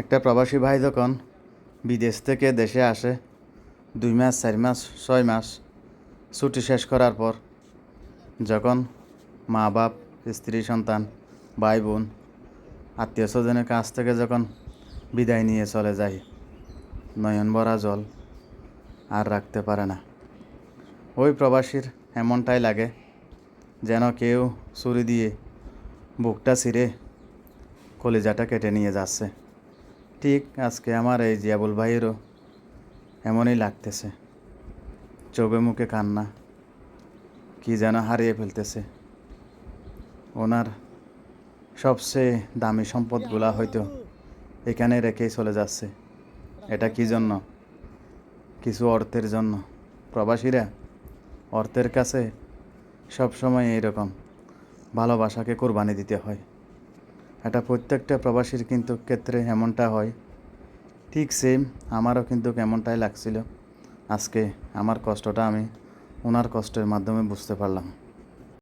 একটা প্রবাসী ভাই যখন বিদেশ থেকে দেশে আসে, দুই মাস, চার মাস, ছয় মাস ছুটি শেষ করার পর যখন মা বাপ, স্ত্রী, সন্তান, ভাই, বোন, আত্মীয় স্বজনের কাছ থেকে যখন বিদায় নিয়ে চলে যায়, নয়ন ভরা জল আর রাখতে পারে না। ওই প্রবাসীর এমনটাই লাগে যেন কেউ ছুরি দিয়ে বুকটা ছিঁড়ে কলিজাটা কেটে নিয়ে যাচ্ছে। ঠিক আজকে আমার এই জিয়াবুল ভাইয়েরও এমনই লাগতেছে। চোখে মুখে কান্না, কি যেন হারিয়ে ফেলতেছে। ওনার সবচেয়ে দামি সম্পদগুলা হয়তো এখানে রেখেই চলে যাচ্ছে। এটা কি জন্য? কিছু অর্থের জন্য। প্রবাসীরা অর্থের কাছে সবসময় এইরকম ভালোবাসাকে কোরবানি দিতে হয়। এটা প্রত্যেকটা প্রবাসীর কিন্তু ক্ষেত্রে এমনটা হয়। ঠিক সেম আমারও কিন্তু কেমনটাই লাগছিল। আজকে আমার কষ্টটা আমি ওনার কষ্টের মাধ্যমে বুঝতে পারলাম।